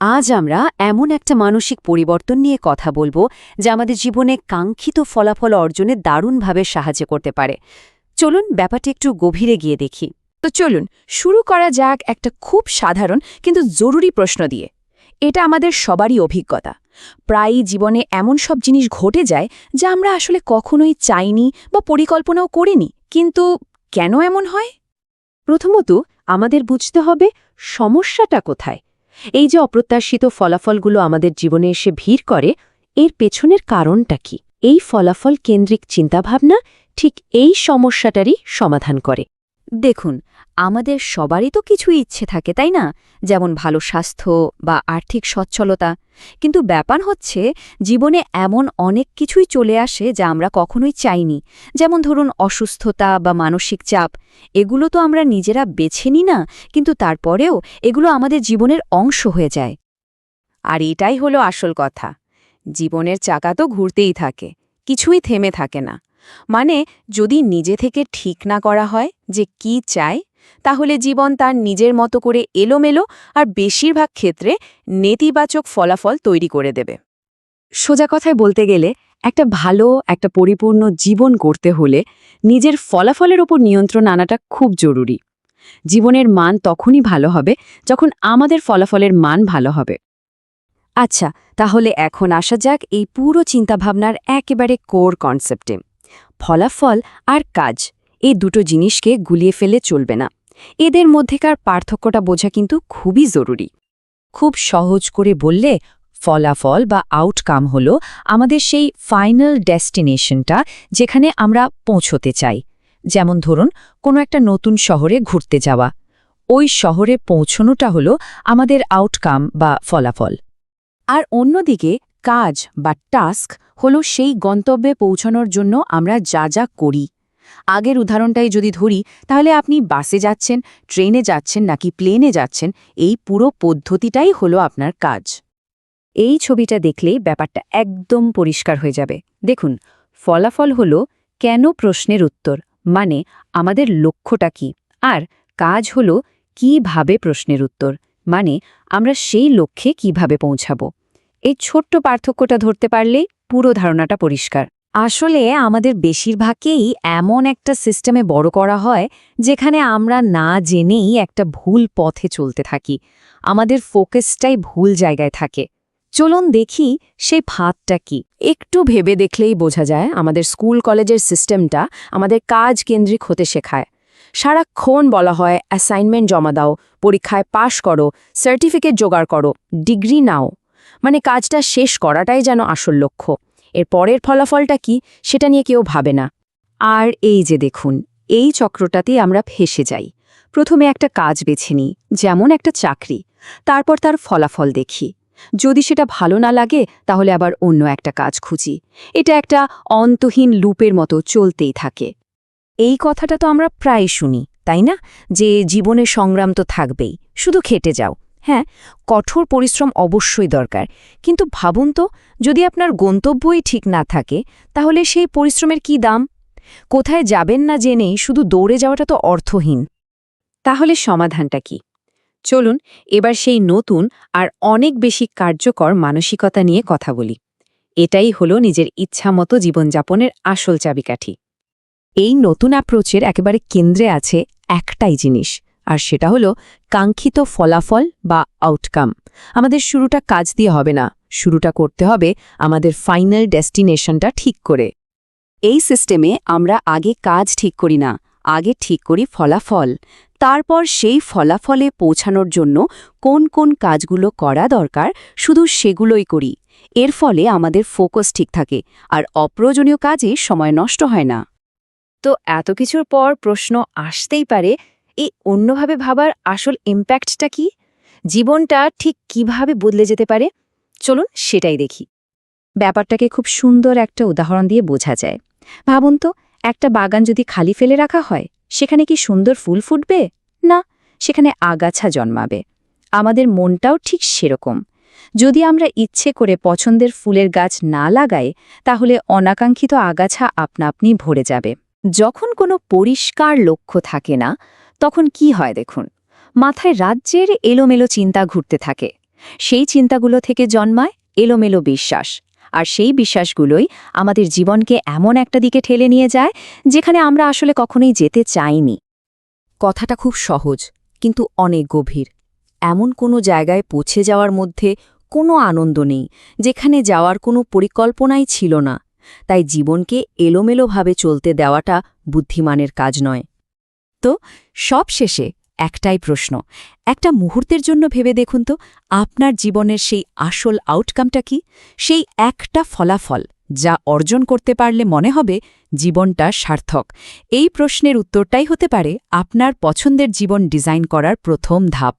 আজ আমরা এমন একটা মানসিক পরিবর্তন নিয়ে কথা বলব যা আমাদের জীবনে কাঙ্ক্ষিত ফলাফল অর্জনে দারুণভাবে সাহায্য করতে পারে। চলুন ব্যাপারটি একটু গভীরে গিয়ে দেখি। তো চলুন, শুরু করা যাক একটা খুব সাধারণ কিন্তু জরুরি প্রশ্ন দিয়ে। এটা আমাদের সবারই অভিজ্ঞতা। প্রায়ই জীবনে এমন সব জিনিস ঘটে যায় যা আমরা আসলে কখনোই চাইনি বা পরিকল্পনাও করিনি, কিন্তু কেন এমন হয়? প্রথমত, আমাদের বুঝতে হবে সমস্যাটা কোথায় এই যে অপ্রত্যাশিত ফলাফলগুলো আমাদের জীবনে এসে ভিড় করে, এর পেছনের কারণটা কি? এই ফলাফল কেন্দ্রিক চিন্তাভাবনা ঠিক এই সমস্যাটারই সমাধান করে। দেখুন, আমাদের সবারই তো কিছু ইচ্ছে থাকে, তাই না? যেমন ভালো স্বাস্থ্য বা আর্থিক সচ্ছলতা। কিন্তু ব্যাপার হচ্ছে, জীবনে এমন অনেক কিছুই চলে আসে যা আমরা কখনোই চাইনি। যেমন ধরুন, অসুস্থতা বা মানসিক চাপ। এগুলো তো আমরা নিজেরা বেছে নিই না, কিন্তু তারপরেও এগুলো আমাদের জীবনের অংশ হয়ে যায়। আর এটাই হলো আসল কথা। জীবনের চাকা তো ঘুরতেই থাকে, কিছুই থেমে থাকে না। মানে যদি নিজে থেকে ঠিক না করা হয় যে কি চায় তাহলে জীবন তার নিজের মতো করে এলোমেলো আর বেশিরভাগ ক্ষেত্রে নেতিবাচক ফলাফল তৈরি করে দেবে। সোজা কথায় বলতে গেলে, একটা ভালো, একটা পরিপূর্ণ জীবন করতে হলে নিজের ফলাফলের ওপর নিয়ন্ত্রণ আনাটা খুব জরুরি। জীবনের মান তখনই ভালো হবে যখন আমাদের ফলাফলের মান ভালো হবে। আচ্ছা তাহলে এখন আসা যাক এই পুরো চিন্তাভাবনার একেবারে কোর কনসেপ্টে ফলাফল আর কাজ, এই দুটো জিনিসকে গুলিয়ে ফেলে চলবে না। এদের মধ্যেকার পার্থক্যটা বোঝা কিন্তু খুবই জরুরি। খুব সহজ করে বললে ফলাফল বা আউটকাম হল আমাদের সেই ফাইনাল ডেস্টিনেশনটা যেখানে আমরা পৌঁছতে চাই। যেমন ধরুন, কোনো একটা নতুন শহরে ঘুরতে যাওয়া। ওই শহরে পৌঁছনোটা হলো আমাদের আউটকাম বা ফলাফল। আর অন্যদিকে কাজ বা টাস্ক হলো সেই গন্তব্যে পৌঁছানোর জন্য আমরা যা যা করি। আগের উদাহরণটাই যদি ধরি, তাহলে আপনি বাসে যাচ্ছেন, ট্রেনে যাচ্ছেন নাকি প্লেনে যাচ্ছেন, এই পুরো পদ্ধতিটাই হলো আপনার কাজ। এই ছবিটা দেখলেই ব্যাপারটা একদম পরিষ্কার হয়ে যাবে। দেখুন, ফলাফল হল কেন প্রশ্নের উত্তর মানে আমাদের লক্ষ্যটা কি, আর কাজ হল কীভাবে প্রশ্নের উত্তর মানে আমরা সেই লক্ষ্যে কীভাবে পৌঁছাব। এই ছোট্ট পার্থক্যটা ধরতে পারলেই পুরো ধারণাটা পরিষ্কার। আসলে আমাদের বেশিরভাগকেই এমন একটা সিস্টেমে বড় করা হয়, যেখানে আমরা না জেনেই একটা ভুল পথে চলতে থাকি। আমাদের ফোকাসটাই ভুল জায়গায় থাকে। চলুন দেখি সেই ফাঁদটা কি। একটু ভেবে দেখলেই বোঝা যায় আমাদের স্কুল কলেজের সিস্টেমটা আমাদের কাজ কেন্দ্রিক হতে শেখায়। সারাক্ষণ বলা হয়, অ্যাসাইনমেন্ট জমা দাও, পরীক্ষায় পাশ করো, সার্টিফিকেট জোগাড় করো, ডিগ্রি নাও। মানে কাজটা শেষ করাটাই যেন আসল লক্ষ্য। এর পরের ফলাফলটা কি, সেটা নিয়ে কেউ ভাবে না। আর এই যে দেখুন, এই চক্রটাতেই আমরা ফেসে যাই। প্রথমে একটা কাজ বেছে নিই, যেমন একটা চাকরি, তারপর তার ফলাফল দেখি। যদি সেটা ভালো না লাগে, তাহলে আবার অন্য একটা কাজ খুঁজি। এটা একটা অন্তহীন লুপের মতো চলতেই থাকে। এই কথাটা তো আমরা প্রায় শুনি, তাই না? যে জীবনে সংগ্রাম তো থাকবেই, শুধু খেটে যাও। হ্যাঁ কঠোর পরিশ্রম অবশ্যই দরকার। কিন্তু ভাবুন তো, যদি আপনার গন্তব্যই ঠিক না থাকে, তাহলে সেই পরিশ্রমের কি দাম? কোথায় যাবেন না জেনেই শুধু দৌড়ে যাওয়াটা তো অর্থহীন। তাহলে সমাধানটা কি? চলুন, এবার সেই নতুন আর অনেক বেশি কার্যকর মানসিকতা নিয়ে কথা বলি। এটাই হলো নিজের ইচ্ছামতো জীবনযাপনের আসল চাবিকাঠি। এই নতুন অ্যাপ্রোচের একেবারে কেন্দ্রে আছে একটাই জিনিস আর সেটা হলো কাঙ্ক্ষিত ফলাফল বা আউটকাম আমাদের শুরুটা কাজ দিয়ে হবে না। শুরুটা করতে হবে আমাদের ফাইনাল ডেস্টিনেশনটা ঠিক করে। এই সিস্টেমে আমরা আগে কাজ ঠিক করি না, আগে ঠিক করি ফলাফল। তারপর সেই ফলাফলে পৌঁছানোর জন্য কোন কোন কাজগুলো করা দরকার শুধু সেগুলোই করি। এর ফলে আমাদের ফোকাস ঠিক থাকে আর অপ্রয়োজনীয় কাজে সময় নষ্ট হয় না। তো এত কিছুর পর প্রশ্ন আসতেই পারে এই অন্যভাবে ভাবার আসল ইম্প্যাক্টটা কি? জীবনটা ঠিক কীভাবে বদলে যেতে পারে? চলুন সেটাই দেখি। ব্যাপারটাকে খুব সুন্দর একটা উদাহরণ দিয়ে বোঝা যায়। ভাবুন তো, একটা বাগান যদি খালি ফেলে রাখা হয়, সেখানে কি সুন্দর ফুল ফুটবে? না, সেখানে আগাছা জন্মাবে। আমাদের মনটাও ঠিক সেরকম। যদি আমরা ইচ্ছে করে পছন্দের ফুলের গাছ না লাগাই, তাহলে অনাকাঙ্ক্ষিত আগাছা আপনা আপনি ভরে যাবে। যখন কোনো পরিষ্কার লক্ষ্য থাকে না তখন কি হয় দেখুন। মাথায় রাজ্যের এলোমেলো চিন্তা ঘুরতে থাকে। সেই চিন্তাগুলো থেকে জন্মায় এলোমেলো বিশ্বাস। আর সেই বিশ্বাসগুলোই আমাদের জীবনকে এমন একটা দিকে ঠেলে নিয়ে যায়, যেখানে আমরা আসলে কখনোই যেতে চাইনি। কথাটা খুব সহজ, কিন্তু অনেক গভীর। এমন কোনো জায়গায় পৌঁছে যাওয়ার মধ্যে কোনো আনন্দ নেই, যেখানে যাওয়ার কোনো পরিকল্পনাই ছিল না। তাই জীবনকে এলোমেলোভাবে চলতে দেওয়াটা বুদ্ধিমানের কাজ নয়। তো সব শেষে একটাই প্রশ্ন। একটা মুহূর্তের জন্য ভেবে দেখুন তো, আপনার জীবনের সেই আসল আউটকামটা কি? সেই একটা ফলাফল যা অর্জন করতে পারলে মনে হবে জীবনটা সার্থক। এই প্রশ্নের উত্তরটাই হতে পারে আপনার পছন্দের জীবন ডিজাইন করার প্রথম ধাপ।